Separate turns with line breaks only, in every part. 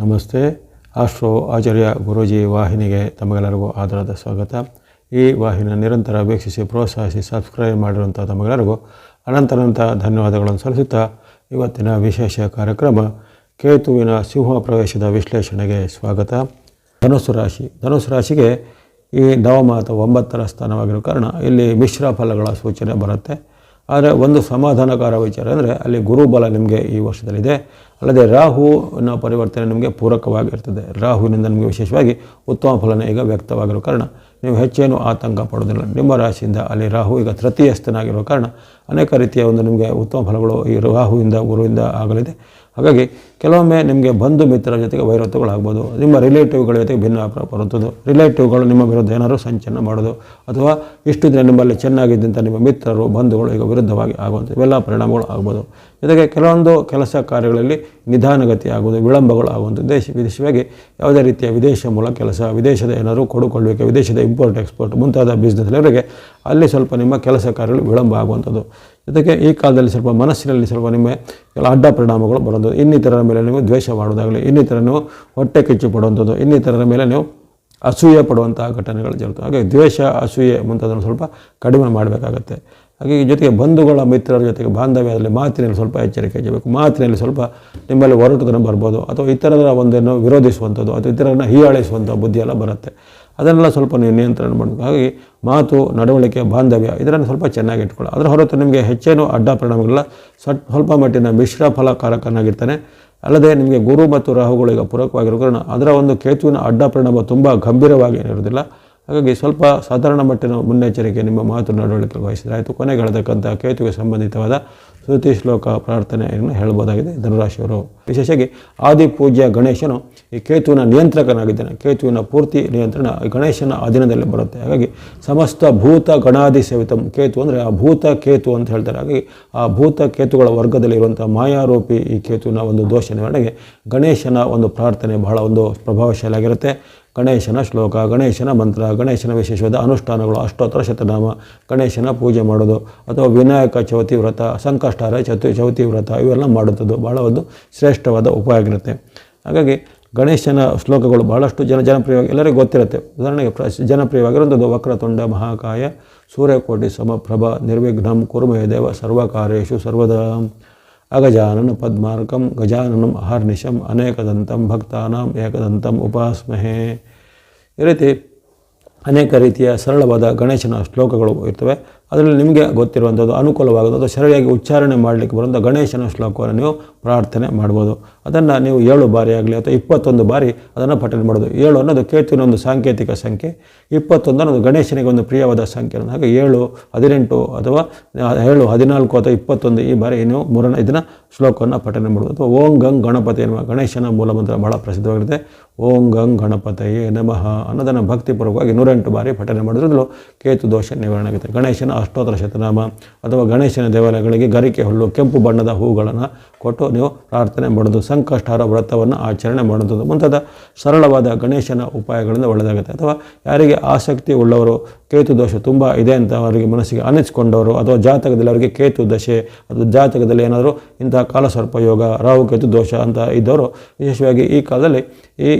ನಮಸ್ತೆ. ಆಶ್ರೋ ಆಚಾರ್ಯ ಗುರೂಜಿ ವಾಹಿನಿಗೆ ತಮಗೆಲ್ಲರಿಗೂ ಆಧಾರದ ಸ್ವಾಗತ. ಈ ವಾಹಿನ ನಿರಂತರ ವೀಕ್ಷಿಸಿ, ಪ್ರೋತ್ಸಾಹಿಸಿ ಸಬ್ಸ್ಕ್ರೈಬ್ ಮಾಡಿರುವಂಥ ತಮಗೆಲ್ಲರಿಗೂ ಅನಂತನಂತ ಧನ್ಯವಾದಗಳನ್ನು ಸಲ್ಲಿಸುತ್ತಾ ಇವತ್ತಿನ ವಿಶೇಷ ಕಾರ್ಯಕ್ರಮ ಕೇತುವಿನ ಸಿಂಹ ಪ್ರವೇಶದ ವಿಶ್ಲೇಷಣೆಗೆ ಸ್ವಾಗತ. ಧನುಸ್ಸು ರಾಶಿ. ಧನುಸ್ಸು ರಾಶಿಗೆ ಈ ನವಮ ಅಥವಾ ಒಂಬತ್ತರ ಸ್ಥಾನವಾಗಿರೋ ಕಾರಣ ಇಲ್ಲಿ ಮಿಶ್ರ ಫಲಗಳ ಸೂಚನೆ ಬರುತ್ತೆ. ಆದರೆ ಒಂದು ಸಮಾಧಾನಕಾರ ವಿಚಾರ ಅಂದರೆ ಅಲ್ಲಿ ಗುರುಬಲ ನಿಮಗೆ ಈ ವರ್ಷದಲ್ಲಿದೆ. ಅಲ್ಲದೆ ರಾಹುವಿನ ಪರಿವರ್ತನೆ ನಿಮಗೆ ಪೂರಕವಾಗಿರ್ತದೆ. ರಾಹುವಿನಿಂದ ನಿಮಗೆ ವಿಶೇಷವಾಗಿ ಉತ್ತಮ ಫಲನ ಈಗ ವ್ಯಕ್ತವಾಗಿರೋ ಕಾರಣ ನೀವು ಹೆಚ್ಚೇನು ಆತಂಕ ಪಡೋದಿಲ್ಲ ನಿಮ್ಮ ರಾಶಿಯಿಂದ ಅಲ್ಲಿ ರಾಹು ಈಗ ತೃತೀಯಸ್ಥನಾಗಿರೋ ಕಾರಣ ಅನೇಕ ರೀತಿಯ ಒಂದು ನಿಮಗೆ ಉತ್ತಮ ಫಲಗಳು ಈ ರಾಹುವಿಂದ, ಗುರುವಿಂದ ಆಗಲಿದೆ. ಹಾಗಾಗಿ ಕೆಲವೊಮ್ಮೆ ನಿಮಗೆ ಬಂಧು ಮಿತ್ರರ ಜೊತೆಗೆ ವೈರತ್ವಗಳಾಗ್ಬೋದು ನಿಮ್ಮ ರಿಲೇಟಿವ್ಗಳ ಜೊತೆಗೆ ಭಿನ್ನ ಬರುತ್ತದೆ. ರಿಲೇಟಿವ್ಗಳು ನಿಮ್ಮ ವಿರುದ್ಧ ಏನಾದರೂ ಸಂಚಲನ ಮಾಡೋದು, ಅಥವಾ ಇಷ್ಟು ದಿನ ನಿಮ್ಮಲ್ಲಿ ಚೆನ್ನಾಗಿದ್ದಂಥ ನಿಮ್ಮ ಮಿತ್ರರು, ಬಂಧುಗಳು ಈಗ ವಿರುದ್ಧವಾಗಿ ಆಗುವಂಥ ಇವೆಲ್ಲ ಪರಿಣಾಮಗಳು ಆಗ್ಬೋದು ಜೊತೆಗೆ ಕೆಲವೊಂದು ಕೆಲಸ ಕಾರ್ಯಗಳಲ್ಲಿ ನಿಧಾನಗತಿ ಆಗುವುದು ವಿಳಂಬಗಳು ಆಗುವಂಥ ದೇಶ, ವಿದೇಶವಾಗಿ ಯಾವುದೇ ರೀತಿಯ ವಿದೇಶ ಮೂಲ ಕೆಲಸ, ವಿದೇಶದ ಏನಾದರೂ ಕೊಡುಕೊಳ್ಳಬೇಕು ವಿದೇಶದ ಇಂಪೋರ್ಟ್ ಎಕ್ಸ್ಪೋರ್ಟ್ ಮುಂತಾದ ಬಿಸ್ನೆಸ್ವರೆಗೆ ಅಲ್ಲಿ ಸ್ವಲ್ಪ ನಿಮ್ಮ ಕೆಲಸ ಕಾರ್ಯಗಳು ವಿಳಂಬ ಆಗುವಂಥದ್ದು ಜೊತೆಗೆ ಈ ಕಾಲದಲ್ಲಿ ಸ್ವಲ್ಪ ಮನಸ್ಸಿನಲ್ಲಿ ಸ್ವಲ್ಪ ನಿಮ್ಮ ಕೆಲ ಅಡ್ಡ ಪರಿಣಾಮಗಳು ಬರೋದು ಇನ್ನಿತರ ಮೇಲೆ ನೀವು ದ್ವೇಷ ಮಾಡೋದಾಗಲಿ ಇನ್ನಿತರ ನೀವು ಹೊಟ್ಟೆ ಕಿಚ್ಚು ಪಡುವಂಥದ್ದು, ಇನ್ನಿತರರ ಮೇಲೆ ನೀವು ಅಸೂಯೆ ಪಡುವಂತಹ ಘಟನೆಗಳು ಜರುಗುತ್ತೆ ಹಾಗೆ ದ್ವೇಷ, ಅಸೂಯೆ ಮುಂತಾದ ಸ್ವಲ್ಪ ಕಡಿಮೆ ಮಾಡಬೇಕಾಗತ್ತೆ. ಹಾಗೆ ಈ ಜೊತೆಗೆ ಬಂಧುಗಳ ಮಿತ್ರರ ಜೊತೆಗೆ ಬಾಂಧವ್ಯದಲ್ಲಿ ಮಾತಿನಲ್ಲಿ ಸ್ವಲ್ಪ ಎಚ್ಚರಿಕೆ ಇರಬೇಕು ಮಾತಿನಲ್ಲಿ ಸ್ವಲ್ಪ ನಿಮ್ಮಲ್ಲಿ ಹೊರಟುತನ ಬರ್ಬೋದು ಅಥವಾ ಇತರರ ಒಂದನ್ನು ವಿರೋಧಿಸುವಂಥದ್ದು ಅಥವಾ ಇತರರನ್ನು ಹೀಯಾಳಿಸುವಂಥ ಬುದ್ಧಿಯೆಲ್ಲ ಬರುತ್ತೆ. ಅದನ್ನೆಲ್ಲ ಸ್ವಲ್ಪ ನೀವು ನಿಯಂತ್ರಣ ಮಾಡಬೇಕು. ಹಾಗಾಗಿ ಮಾತು, ನಡವಳಿಕೆ, ಬಾಂಧವ್ಯ ಇದನ್ನು ಸ್ವಲ್ಪ ಚೆನ್ನಾಗಿ ಇಟ್ಕೊಳ್ಳಿ ಅದರ ಹೊರತು ನಿಮಗೆ ಹೆಚ್ಚೇನು ಅಡ್ಡ ಪರಿಣಾಮಗಳಿಲ್ಲ. ಸ್ವಲ್ಪ ಮಟ್ಟಿನ ಮಿಶ್ರ ಫಲಕಾರಕನಾಗಿರ್ತಾನೆ. ಅಲ್ಲದೆ ನಿಮಗೆ ಗುರು ಮತ್ತು ರಾಹುಗಳು ಈಗ ಪೂರಕವಾಗಿರೋ ಕಾರಣ ಅದರ ಒಂದು ಕೇತುವಿನ ಅಡ್ಡ ಪರಿಣಾಮ ತುಂಬ ಗಂಭೀರವಾಗಿ ಏನಿರೋದಿಲ್ಲ. ಹಾಗಾಗಿ ಸ್ವಲ್ಪ ಸಾಧಾರಣ ಮಟ್ಟಿನ ಮುನ್ನೆಚ್ಚರಿಕೆ ನಿಮ್ಮ ಮಾತು ನಡವಳಿಕೆ ವಹಿಸಿದರೆ ಆಯಿತು. ಕೊನೆಗೆ ಹೇಳತಕ್ಕಂಥ ಕೇತುವಿಗೆ ಸಂಬಂಧಿತವಾದ ಶ್ರುತಿ ಶ್ಲೋಕ ಪ್ರಾರ್ಥನೆಯನ್ನು ಹೇಳ್ಬೋದಾಗಿದೆ ಧನುರಾಶಿಯವರು. ವಿಶೇಷವಾಗಿ ಆದಿ ಪೂಜ್ಯ ಗಣೇಶನು ಈ ಕೇತುವಿನ ನಿಯಂತ್ರಕನಾಗಿದ್ದಾನೆ. ಕೇತುವಿನ ಪೂರ್ತಿ ನಿಯಂತ್ರಣ ಗಣೇಶನ ಅಧೀನದಲ್ಲಿ ಬರುತ್ತೆ. ಹಾಗಾಗಿ ಸಮಸ್ತ ಭೂತ ಗಣಾದಿ ಸೇವಿತಂ ಕೇತು ಅಂದರೆ ಆ ಭೂತ ಕೇತು ಅಂತ ಹೇಳ್ತಾರೆ. ಹಾಗಾಗಿ ಆ ಭೂತ ಕೇತುಗಳ ವರ್ಗದಲ್ಲಿ ಇರುವಂಥ ಮಾಯಾರೂಪಿ ಈ ಕೇತುವಿನ ಒಂದು ದೋಷ ನಿವಾರಣೆಗೆ ಗಣೇಶನ ಒಂದು ಪ್ರಾರ್ಥನೆ ಬಹಳ ಒಂದು ಪ್ರಭಾವಶಾಲಿಯಾಗಿರುತ್ತೆ. ಗಣೇಶನ ಶ್ಲೋಕ, ಗಣೇಶನ ಮಂತ್ರ, ಗಣೇಶನ ವಿಶೇಷವಾದ ಅನುಷ್ಠಾನಗಳು, ಅಷ್ಟೋತ್ತರ ಶತನಾಮ, ಗಣೇಶನ ಪೂಜೆ ಮಾಡೋದು, ಅಥವಾ ವಿನಾಯಕ ಚೌತಿ ವ್ರತ, ಸಂಕಷ್ಟಾರ ಚತು, ಚೌತಿ ವ್ರತ, ಇವೆಲ್ಲ ಮಾಡುತ್ತದೆ ಭಾಳ ಒಂದು ಶ್ರೇಷ್ಠವಾದ ಉಪಾಯ ಆಗಿರುತ್ತೆ. ಹಾಗಾಗಿ ಗಣೇಶನ ಶ್ಲೋಕಗಳು ಭಾಳಷ್ಟು ಜನ ಜನಪ್ರಿಯವಾಗಿ, ಎಲ್ಲರಿಗೂ ಗೊತ್ತಿರುತ್ತೆ. ಉದಾಹರಣೆಗೆ ಪ್ರ, ಜನಪ್ರಿಯವಾಗಿರುವಂಥದ್ದು ವಕ್ರತುಂಡ, ಮಹಾಕಾಯ, ಸೂರ್ಯಕೋಟಿ, ಸಮಪ್ರಭ, ನಿರ್ವಿಘ್ನಂ ಕುರುಮಯ ದೇವ, ಸರ್ವಕಾರ್ಯೇಷು, ಸರ್ವದಾ ಅಗಜಾನನ ಪದ್ಮಾರ್ಕಂ ಗಜಾನನಂ ಅಹರ್ನಿಶಂ ಅನೇಕದಂತಂ ಭಕ್ತಾನಾಂ ಏಕದಂತಂ ಉಪಾಸ್ಮಹೇ ಈ ರೀತಿ ಅನೇಕ ರೀತಿಯ ಸರಳವಾದ ಗಣೇಶನ ಶ್ಲೋಕಗಳು ಇರ್ತವೆ. ಅದರಲ್ಲಿ ನಿಮಗೆ ಗೊತ್ತಿರುವಂಥದ್ದು ಅನುಕೂಲವಾಗೋದು ಅಥವಾ ಸರಿಯಾಗಿ ಉಚ್ಚಾರಣೆ ಮಾಡಲಿಕ್ಕೆ ಬರುವಂಥ ಗಣೇಶನ ಶ್ಲೋಕವನ್ನು ನೀವು ಪ್ರಾರ್ಥನೆ ಮಾಡ್ಬೋದು. ಅದನ್ನು ನೀವು ಏಳು ಬಾರಿ ಆಗಲಿ ಅಥವಾ ಇಪ್ಪತ್ತೊಂದು ಬಾರಿ ಅದನ್ನು ಪಠನೆ ಮಾಡೋದು. ಏಳು ಅನ್ನೋದು ಕೇತುವಿನ ಒಂದು ಸಾಂಕೇತಿಕ ಸಂಖ್ಯೆ. ಇಪ್ಪತ್ತೊಂದು ಅನ್ನೋದು ಗಣೇಶನಿಗೆ ಒಂದು ಪ್ರಿಯವಾದ ಸಂಖ್ಯೆ ಹಾಗೆ ಏಳು, ಹದಿನೆಂಟು ಅಥವಾ ಏಳು, ಹದಿನಾಲ್ಕು ಅಥವಾ ಇಪ್ಪತ್ತೊಂದು ಈ ಬಾರಿ ಏನು ಮೂರನೇ, ಇದನ್ನು ಶ್ಲೋಕವನ್ನು ಪಠನೆ ಮಾಡುವುದು ಅಥವಾ ಓಂ ಗಂಗ್ ಗಣಪತಿ ಎನ್ನುವ ಗಣೇಶನ ಮೂಲಮಂತ್ರ ಬಹಳ ಪ್ರಸಿದ್ಧವಾಗಿರುತ್ತೆ ಓಂ ಗಂಗ್ ಗಣಪತಯೇ ನಮಃ ಅನ್ನೋದನ್ನು ಭಕ್ತಿಪೂರ್ವಕವಾಗಿ ನೂರೆಂಟು ಬಾರಿ ಪಠನೆ ಮಾಡೋದ್ರಲ್ಲೂ ಕೇತು ದೋಷ ನಿವಾರಣೆ ಆಗುತ್ತೆ. ಗಣೇಶನ ಅಷ್ಟೋತ್ತರ ಶತನಾಮ ಅಥವಾ ಗಣೇಶನ ದೇವಾಲಯಗಳಿಗೆ ಗರಿಕೆ ಹುಲ್ಲು, ಕೆಂಪು ಬಣ್ಣದ ಹೂಗಳನ್ನು ಕೊಟ್ಟು ನೀವು ಪ್ರಾರ್ಥನೆ ಮಾಡೋದು, ಸಂಕಷ್ಟಾರ ವ್ರತವನ್ನು ಆಚರಣೆ ಮಾಡೋದು. ಮುಂತಾದ ಸರಳವಾದ ಗಣೇಶನ ಉಪಾಯಗಳಿಂದ ಒಳ್ಳೆಯದಾಗುತ್ತೆ ಅಥವಾ ಯಾರಿಗೆ ಆಸಕ್ತಿ ಉಳ್ಳವರು. ಕೇತು ದೋಷ ತುಂಬ ಇದೆ ಅಂತ ಅವರಿಗೆ ಮನಸ್ಸಿಗೆ ಅನಿಸ್ಕೊಂಡವರು ಅಥವಾ ಜಾತಕದಲ್ಲಿ ಅವರಿಗೆ ಕೇತು ದಶೆ ಅಥವಾ ಜಾತಕದಲ್ಲಿ ಏನಾದರೂ ಇಂತಹ ಕಾಲಸರ್ಪ ಯೋಗ, ರಾಹು ಕೇತು ದೋಷ ಅಂತ ಇದ್ದವರು, ವಿಶೇಷವಾಗಿ ಈ ಕಾಲದಲ್ಲಿ ಈ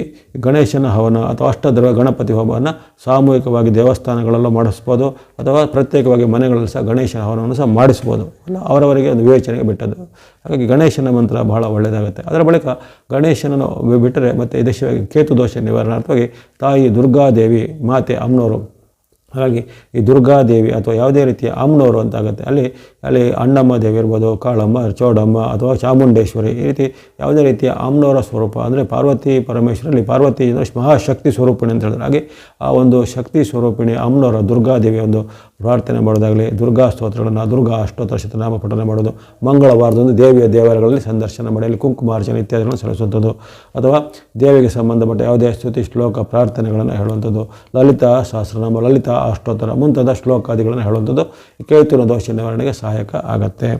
ಗಣೇಶನ ಹವನ ಅಥವಾ ಅಷ್ಟದ್ರವ ಗಣಪತಿ ಹೋಮವನ್ನು ಸಾಮೂಹಿಕವಾಗಿ ದೇವಸ್ಥಾನಗಳಲ್ಲೂ ಮಾಡಿಸ್ಬೋದು ಅಥವಾ ಪ್ರತ್ಯೇಕವಾಗಿ ಮನೆಗಳಲ್ಲಿ ಸಹ ಗಣೇಶನ ಹವನವನ್ನು ಸಹ ಮಾಡಿಸ್ಬೋದು. ಅಲ್ಲ ಅವರವರಿಗೆ ಒಂದು ವಿವೇಚನೆಗೆ ಬಿಟ್ಟದ್ದು. ಹಾಗಾಗಿ ಗಣೇಶನ ಮಂತ್ರ ಬಹಳ ಒಳ್ಳೆಯದಾಗುತ್ತೆ. ಅದರ ಬಳಿಕ ಗಣೇಶನನ್ನು ಬಿಟ್ಟರೆ ಮತ್ತು ವಿಶೇಷವಾಗಿ ಕೇತು ದೋಷ ನಿವಾರಣಾರ್ಥವಾಗಿ ತಾಯಿ ದುರ್ಗಾದೇವಿ ಮಾತೆ ಅಮ್ಮನವರು ಹಾಗಾಗಿ ಈ ದುರ್ಗಾದೇವಿ ಅಥವಾ ಯಾವುದೇ ರೀತಿಯ ಅಮ್ಮನವರು ಅಂತಾಗುತ್ತೆ. ಅಲ್ಲಿ ಅಲ್ಲಿ ಅಣ್ಣಮ್ಮ ದೇವಿ ಇರ್ಬೋದು, ಕಾಳಮ್ಮ, ಚೌಡಮ್ಮ ಅಥವಾ ಚಾಮುಂಡೇಶ್ವರಿ ಈ ರೀತಿ ಯಾವುದೇ ರೀತಿಯ ಅಮ್ಮನವರ ಸ್ವರೂಪ ಅಂದರೆ ಪಾರ್ವತಿ ಪರಮೇಶ್ವರಲ್ಲಿ ಪಾರ್ವತಿ ಅಂದರೆ ಮಹಾಶಕ್ತಿ ಸ್ವರೂಪಿಣಿ ಅಂತ ಹೇಳಿದ್ರೆ. ಹಾಗೆ ಆ ಒಂದು ಶಕ್ತಿ ಸ್ವರೂಪಿಣಿ ಅಮ್ಮನವರ ದುರ್ಗಾದೇವಿ ಒಂದು ಪ್ರಾರ್ಥನೆ ಮಾಡೋದಾಗಲಿ, ದುರ್ಗಾ ಸ್ತೋತ್ರಗಳನ್ನು, ದುರ್ಗಾ ಅಷ್ಟೋತ್ತರ ಶತನಾಮ ಪಠನೆ ಮಾಡೋದು, ಮಂಗಳವಾರದಂದು ದೇವಿಯ ದೇವಾಲಯಗಳಲ್ಲಿ ಸಂದರ್ಶನ ಮಾಡಲಿ ಕುಂಕುಮಾರ್ಚನೆ ಇತ್ಯಾದಿಗಳನ್ನು ಸಲ್ಲಿಸುವಂಥದ್ದು. ಅಥವಾ ದೇವಿಗೆ ಸಂಬಂಧಪಟ್ಟ ಯಾವುದೇ ಸ್ತುತಿ, ಶ್ಲೋಕ, ಪ್ರಾರ್ಥನೆಗಳನ್ನು ಹೇಳುವಂಥದ್ದು. ಲಲಿತಾ ಸಹಸ್ರನಾಮ, ಲಲಿತಾ ಅಷ್ಟೋತ್ತರ ಮುಂತಾದ ಶ್ಲೋಕಾದಿಗಳನ್ನು ಹೇಳುವಂಥದ್ದು. ಕೇಳ್ತಿರೋ ದೋಷ ನಿವಾರಣೆಗೆ ಸಹಾಯಕ ಆಗತ್ತೆ.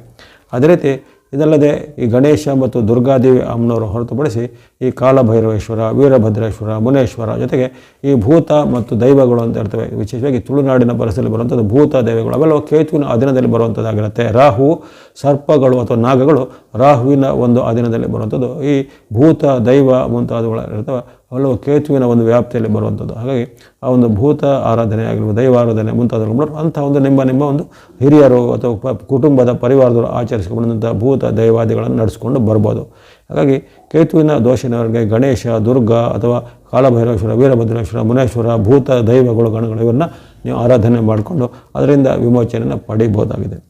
ಅದೇ ರೀತಿ ಇದಲ್ಲದೆ ಈ ಗಣೇಶ ಮತ್ತು ದುರ್ಗಾದೇವಿ ಅಮ್ಮನವರು ಹೊರತುಪಡಿಸಿ ಈ ಕಾಲಭೈರವೇಶ್ವರ, ವೀರಭದ್ರೇಶ್ವರ, ಮುನೇಶ್ವರ ಜೊತೆಗೆ ಈ ಭೂತ ಮತ್ತು ದೈವಗಳು ಅಂತ ಇರ್ತವೆ. ವಿಶೇಷವಾಗಿ ತುಳುನಾಡಿನ ಪರಿಸರದಲ್ಲಿ ಬರುವಂಥದ್ದು ಭೂತ ದೈವಗಳು. ಅವೆಲ್ಲ ಕೇತುವಿನ ಅಧೀನದಲ್ಲಿ ಬರುವಂಥದ್ದಾಗಿರುತ್ತೆ. ರಾಹು, ಸರ್ಪಗಳು ಅಥವಾ ನಾಗಗಳು ರಾಹುವಿನ ಒಂದು ಅಧೀನದಲ್ಲಿ ಬರುವಂಥದ್ದು. ಈ ಭೂತ, ದೈವ ಮುಂತಾದವುಗಳು ಇರ್ತವೆ. ಅವೆಲ್ಲವೂ ಕೇತುವಿನ ಒಂದು ವ್ಯಾಪ್ತಿಯಲ್ಲಿ ಬರುವಂಥದ್ದು. ಹಾಗಾಗಿ ಆ ಒಂದು ಭೂತ ಆರಾಧನೆ ಆಗಿರ್ಬೋದು ದೈವಾರಾಧನೆ ಮುಂತಾದವುಗಳು ಅಂಥ ಒಂದು ನಿಮ್ಮ ನಿಮ್ಮ ಒಂದು ಹಿರಿಯರು ಅಥವಾ ಕುಟುಂಬದ ಪರಿವಾರದವರು ಆಚರಿಸಿಕೊಂಡಂಥ ಭೂತ ದೈವಾದಿಗಳನ್ನು ನಡೆಸ್ಕೊಂಡು ಬರ್ಬೋದು. ಹಾಗಾಗಿ ಕೇತುವಿನ ದೋಷನವರಿಗೆ ಗಣೇಶ, ದುರ್ಗ ಅಥವಾ ಕಾಲಭೈರವೇಶ್ವರ, ವೀರಭದ್ರೇಶ್ವರ, ಮುನೇಶ್ವರ, ಭೂತ ದೈವಗಳು, ಗಣಗಳು ಇವನ್ನು ನೀವು ಆರಾಧನೆ ಮಾಡಿಕೊಂಡು ಅದರಿಂದ ವಿಮೋಚನೆಯನ್ನು ಪಡಿಬೋದಾಗಿದೆ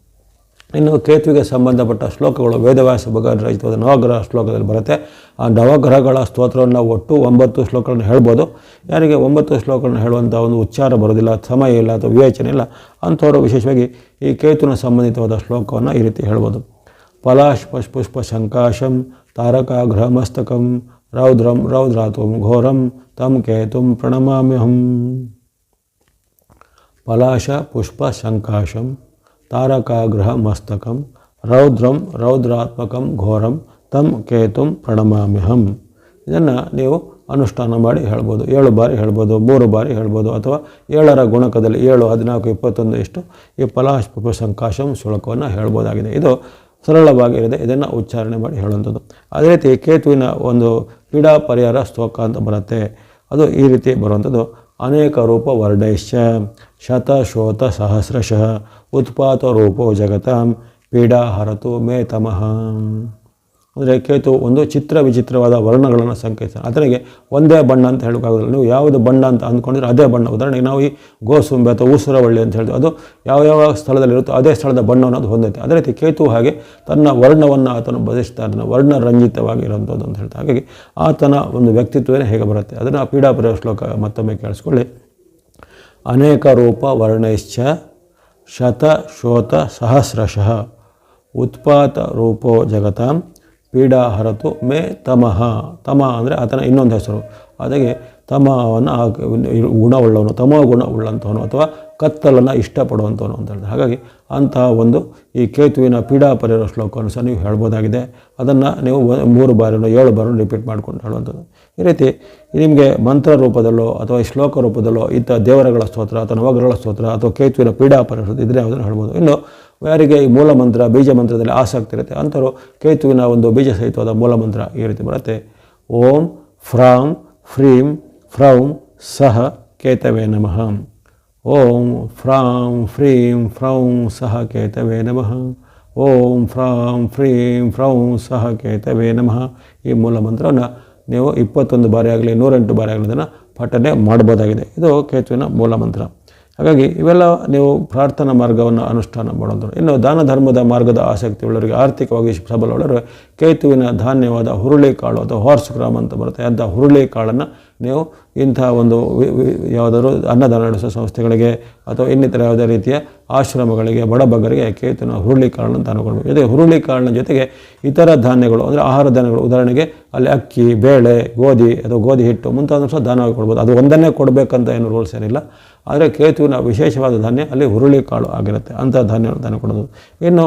ಇನ್ನು ಕೇತುವಿಗೆ ಸಂಬಂಧಪಟ್ಟ ಶ್ಲೋಕಗಳು ವೇದವ್ಯಾಸ ಭಗವಾನ್ ರಚಿತವಾದ ನವಗ್ರಹ ಶ್ಲೋಕದಲ್ಲಿ ಬರುತ್ತೆ. ಆ ನವಗ್ರಹಗಳ ಸ್ತೋತ್ರವನ್ನು ಒಟ್ಟು ಒಂಬತ್ತು ಶ್ಲೋಕಗಳನ್ನು ಹೇಳ್ಬೋದು. ಯಾರಿಗೆ ಒಂಬತ್ತು ಶ್ಲೋಕಗಳನ್ನು ಹೇಳುವಂಥ ಒಂದು ಉಚ್ಚಾರ ಬರೋದಿಲ್ಲ ಸಮಯ ಇಲ್ಲ ಅಥವಾ ವಿವೇಚನೆ ಇಲ್ಲ, ಅಂಥವರು ವಿಶೇಷವಾಗಿ ಈ ಕೇತುವಿನ ಸಂಬಂಧಿತವಾದ ಶ್ಲೋಕವನ್ನು ಈ ರೀತಿ ಹೇಳ್ಬೋದು. ಪಲಾಶ್ ಪುಷ್ಪ ಶಂಕಾಶಂ ತಾರಕ ಮಸ್ತಕಂ ರೌದ್ರಂ ರೌದ್ರಾತ್ವಂ ಘೋರಂ ತಂ ಕೇತುಂ ಪ್ರಣಮಾಮ್ಯಹಂ. ಪಲಾಶ ಪುಷ್ಪ ಶಂಕಾಶಂ ತಾರಕಾಗ್ರಹ ಮಸ್ತಕಂ ರೌದ್ರಂ ರೌದ್ರಾತ್ಮಕಂ ಘೋರಂ ತಂ ಕೇತುಂ ಪ್ರಣಮಾಮ್ಯಹಂ ಇದನ್ನು ನೀವು ಅನುಷ್ಠಾನ ಮಾಡಿ ಹೇಳ್ಬೋದು. ಏಳು ಬಾರಿ ಹೇಳ್ಬೋದು, ಮೂರು ಬಾರಿ ಹೇಳ್ಬೋದು, ಅಥವಾ ಏಳರ ಗುಣಕದಲ್ಲಿ ಏಳು, ಹದಿನಾಲ್ಕು, ಇಪ್ಪತ್ತೊಂದು ಇಷ್ಟು ಈ ಪಲಾಶ್ ಸಂಕಾಶಂ ಶುಳಕವನ್ನು ಶುಲ್ಕವನ್ನು ಹೇಳ್ಬೋದಾಗಿದೆ. ಇದು ಸರಳವಾಗಿರದೆ ಇದನ್ನು ಉಚ್ಚಾರಣೆ ಮಾಡಿ ಹೇಳುವಂಥದ್ದು. ಅದೇ ರೀತಿ ಕೇತುವಿನ ಒಂದು ಪೀಡಾ ಪರಿಹಾರ ಸ್ತೋಕ ಅಂತ ಬರುತ್ತೆ. ಅದು ಈ ರೀತಿ ಬರುವಂಥದ್ದು. ಅನೇಕ ರೂಪ ವರ್ಣೈಶ್ಚ ಶತಶೋತ ಸಹಸ್ರಶಃ ಉತ್ಪಾತ ರೂಪೋ ಜಗತಾಂ ಪೀಡಾ ಹರತು ಮೇ ತಮಃ ಅಂದರೆ ಕೇತು ಒಂದು ಚಿತ್ರ ವಿಚಿತ್ರವಾದ ವರ್ಣಗಳನ್ನು ಸಂಕೇತಿಸ್ತಾನೆ ಅದರಿಗೆ ಒಂದೇ ಬಣ್ಣ ಅಂತ ಹೇಳೋಕ್ಕಾಗೋದಿಲ್ಲ. ನೀವು ಯಾವುದು ಬಣ್ಣ ಅಂತ ಅಂದ್ಕೊಂಡಿದ್ರೆ ಅದೇ ಬಣ್ಣ. ಉದಾಹರಣೆಗೆ ನಾವು ಈ ಗೋಸುಂಬೆ ಅಥವಾ ಊಸುರವಳ್ಳಿ ಅಂತ ಹೇಳ್ತೀವಿ. ಅದು ಯಾವ ಯಾವ ಸ್ಥಳದಲ್ಲಿರುತ್ತೋ ಅದೇ ಸ್ಥಳದ ಬಣ್ಣವನ್ನು ಅದು ಹೊಂದೈತೆ. ಅದೇ ರೀತಿ ಕೇತು ಹಾಗೆ ತನ್ನ ವರ್ಣವನ್ನು ಆತನು ಬದಲಿಸ್ತಾ ವರ್ಣ ವರ್ಣರಂಜಿತವಾಗಿರುವಂಥದ್ದು ಅಂತ ಹೇಳ್ತಾರೆ. ಹಾಗಾಗಿ ಆತನ ಒಂದು ವ್ಯಕ್ತಿತ್ವವೇ ಹೇಗೆ ಬರುತ್ತೆ? ಅದನ್ನು ಪೀಡಾಪುರ ಶ್ಲೋಕ ಮತ್ತೊಮ್ಮೆ ಕೇಳಿಸ್ಕೊಳ್ಳಿ. ಅನೇಕ ರೂಪ ವರ್ಣೈಶ್ಚ ಶತ ಶೋತ ಸಹಸ್ರಶಃ ಉತ್ಪಾತ ರೂಪೋ ಜಗತಾಂ ಪೀಡಾ ಹರತು ಮೇ ತಮಃ. ತಮ ಅಂದರೆ ಆತನ ಇನ್ನೊಂದು ಹೆಸರು. ಅದಕ್ಕೆ ತಮವನ್ನು ಆ ಗುಣವುಳ್ಳವನು, ತಮೋ ಗುಣವುಳ್ಳಂಥವನು ಅಥವಾ ಕತ್ತಲನ್ನು ಇಷ್ಟಪಡುವಂಥವನು ಅಂತ ಹೇಳಿದ್ರೆ ಹಾಗಾಗಿ ಅಂತಹ ಒಂದು ಈ ಕೇತುವಿನ ಪೀಡಾ ಪರಿಹಾರ ಶ್ಲೋಕವನ್ನು ಸಹ ನೀವು ಹೇಳ್ಬೋದಾಗಿದೆ. ಅದನ್ನು ನೀವು ಮೂರು ಬಾರಿನೋ ಏಳು ಬಾರಿ ರಿಪೀಟ್ ಮಾಡ್ಕೊಂಡು ಹೇಳುವಂಥದ್ದು. ಈ ರೀತಿ ನಿಮಗೆ ಮಂತ್ರ ರೂಪದಲ್ಲೋ ಅಥವಾ ಶ್ಲೋಕ ರೂಪದಲ್ಲೋ ಇಂಥ ದೇವರಗಳ ಸ್ತೋತ್ರ ಅಥವಾ ನವಗ್ರಹಗಳ ಸ್ತೋತ್ರ ಅಥವಾ ಕೇತುವಿನ ಪೀಡಾ ಪರಿಹಾರ ಇದ್ದರೆ ಯಾವುದನ್ನು ಹೇಳ್ಬೋದು? ಇನ್ನು ಯಾರಿಗೆ ಈ ಮೂಲ ಮಂತ್ರ ಬೀಜ ಮಂತ್ರದಲ್ಲಿ ಆಸಕ್ತಿ ಇರುತ್ತೆ ಅಂಥವ್ರು ಕೇತುವಿನ ಒಂದು ಬೀಜ ಸಹಿತವಾದ ಮೂಲ ಮಂತ್ರ ಈ ರೀತಿ ಬರುತ್ತೆ. ಓಂ ಫ್ರಾಂ ಫ್ರೀಂ ಫ್ರೌಂ ಸಹ ಕೇತವೇ ನಮಃ. ಓಂ ಫ್ರಾಂ ಫ್ರೀಂ ಫ್ರೌಂ ಸಹ ಕೇತವೇ ನಮಃ. ಓಂ ಫ್ರಾಂ ಫ್ರೀಂ ಫ್ರೌಂ ಸಹ ಕೇತವೇ ನಮಃ. ಈ ಮೂಲ ಮಂತ್ರವನ್ನು ನೀವು ಇಪ್ಪತ್ತೊಂದು ಬಾರಿ ಆಗಲಿ, ನೂರೆಂಟು ಬಾರಿ ಆಗಲಿ ಅದನ್ನು ಪಠನೆ ಮಾಡ್ಬೋದಾಗಿದೆ. ಇದು ಕೇತುವಿನ ಮೂಲ ಮಂತ್ರ ಹಾಗಾಗಿ ಇವೆಲ್ಲ ನೀವು ಪ್ರಾರ್ಥನಾ ಮಾರ್ಗವನ್ನು ಅನುಷ್ಠಾನ ಮಾಡೋದು. ಇನ್ನು ದಾನ ಧರ್ಮದ ಮಾರ್ಗದ ಆಸಕ್ತಿ ಉಳ್ಳವರಿಗೆ ಆರ್ಥಿಕವಾಗಿ ಸಬಲವುಳ್ಳವರು ಕೇತುವಿನ ಧಾನ್ಯವಾದ ಹುರುಳಿ ಕಾಳು ಅಥವಾ ಹಾರ್ಸ್ ಗ್ರಾಮ್ ಅಂತ ಬರುತ್ತೆ. ಅಂಥ ಹುರುಳಿ ಕಾಳನ್ನು ನೀವು ಇಂಥ ಒಂದು ಯಾವುದಾದ್ರು ಅನ್ನದಾನ ನಡೆಸೋ ಸಂಸ್ಥೆಗಳಿಗೆ ಅಥವಾ ಇನ್ನಿತರ ಯಾವುದೇ ರೀತಿಯ ಆಶ್ರಮಗಳಿಗೆ ಬಡಬಗ್ಗರಿಗೆ ಕೇತನ ಹುರುಳಿ ಕಾಳನ್ನು ಅಂತ ಕೊಡಬೇಕು ಜೊತೆಗೆ ಹುರುಳಿ ಕಾಳಿನ ಜೊತೆಗೆ ಇತರ ಧಾನ್ಯಗಳು, ಅಂದರೆ ಆಹಾರ ಧಾನ್ಯಗಳು, ಉದಾಹರಣೆಗೆ ಅಲ್ಲಿ ಅಕ್ಕಿ, ಬೇಳೆ, ಗೋಧಿ ಅಥವಾ ಗೋಧಿ ಹಿಟ್ಟು ಮುಂತಾದ ಸಹ ದಾನವಾಗಿ ಕೊಡ್ಬೋದು. ಅದು ಒಂದನ್ನೇ ಕೊಡಬೇಕಂತ ಏನು ರೂಲ್ಸ್ ಏನಿಲ್ಲ. ಆದರೆ ಕೇತುವಿನ ವಿಶೇಷವಾದ ಧಾನ್ಯ ಅಲ್ಲಿ ಹುರುಳಿ ಕಾಳು ಆಗಿರುತ್ತೆ. ಅಂಥ ಧಾನ್ಯಗಳು ದಾನ ಕೊಡೋದು. ಇನ್ನು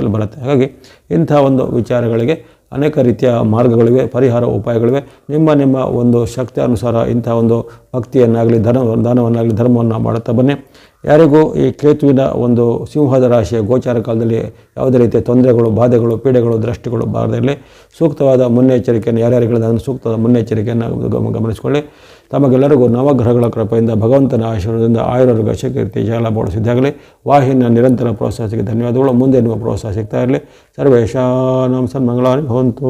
ಬರುತ್ತೆ. ಹಾಗಾಗಿ ಇಂಥ ಒಂದು ವಿಚಾರಗಳಿಗೆ ಅನೇಕ ರೀತಿಯ ಮಾರ್ಗಗಳಿವೆ, ಪರಿಹಾರ ಉಪಾಯಗಳಿವೆ. ನಿಮ್ಮ ನಿಮ್ಮ ಒಂದು ಶಕ್ತಿ ಅನುಸಾರ ಇಂಥ ಒಂದು ಭಕ್ತಿಯನ್ನಾಗಲಿ ಧನ ದಾನವನ್ನಾಗಲಿ, ಧರ್ಮವನ್ನು ಮಾಡುತ್ತಾ ಬನ್ನಿ. ಯಾರಿಗೂ ಈ ಕೇತುವಿನ ಒಂದು ಸಿಂಹದ ರಾಶಿಯ ಗೋಚಾರ ಕಾಲದಲ್ಲಿ ಯಾವುದೇ ರೀತಿಯ ತೊಂದರೆಗಳು, ಬಾಧೆಗಳು, ಪೀಡೆಗಳು, ದೃಷ್ಟಿಗಳು ಬಾರದಲ್ಲಿ ಸೂಕ್ತವಾದ ಮುನ್ನೆಚ್ಚರಿಕೆಯನ್ನು ಯಾರ್ಯಾರಿಗಳಿಂದ ಸೂಕ್ತವಾದ ಮುನ್ನೆಚ್ಚರಿಕೆಯನ್ನು ಗಮ- ಗಮನಿಸಿಕೊಳ್ಳಿ. ತಮಗೆಲ್ಲರಿಗೂ ನವಗ್ರಹಗಳ ಕೃಪೆಯಿಂದ, ಭಗವಂತನ ಆಶೀರ್ವಾದದಿಂದ ಆಯುರ್ವರ್ಗ ಶಕೀರ್ತಿ ಜಾಲ ಬೋಡಿಸಿದ್ದಾಗಲಿ ವಾಹಿನಿಯ ನಿರಂತರ ಪ್ರೋತ್ಸಾಹಕ್ಕೆ ಧನ್ಯವಾದಗಳು. ಮುಂದೆ ನಿಮ್ಮ ಪ್ರೋತ್ಸಾಹ ಸಿಗ್ತಾ ಇರಲಿ. ಸರ್ವೇಶಾನಂ ಸನ್ಮಂಗಳಾನಿ ಭವಂತು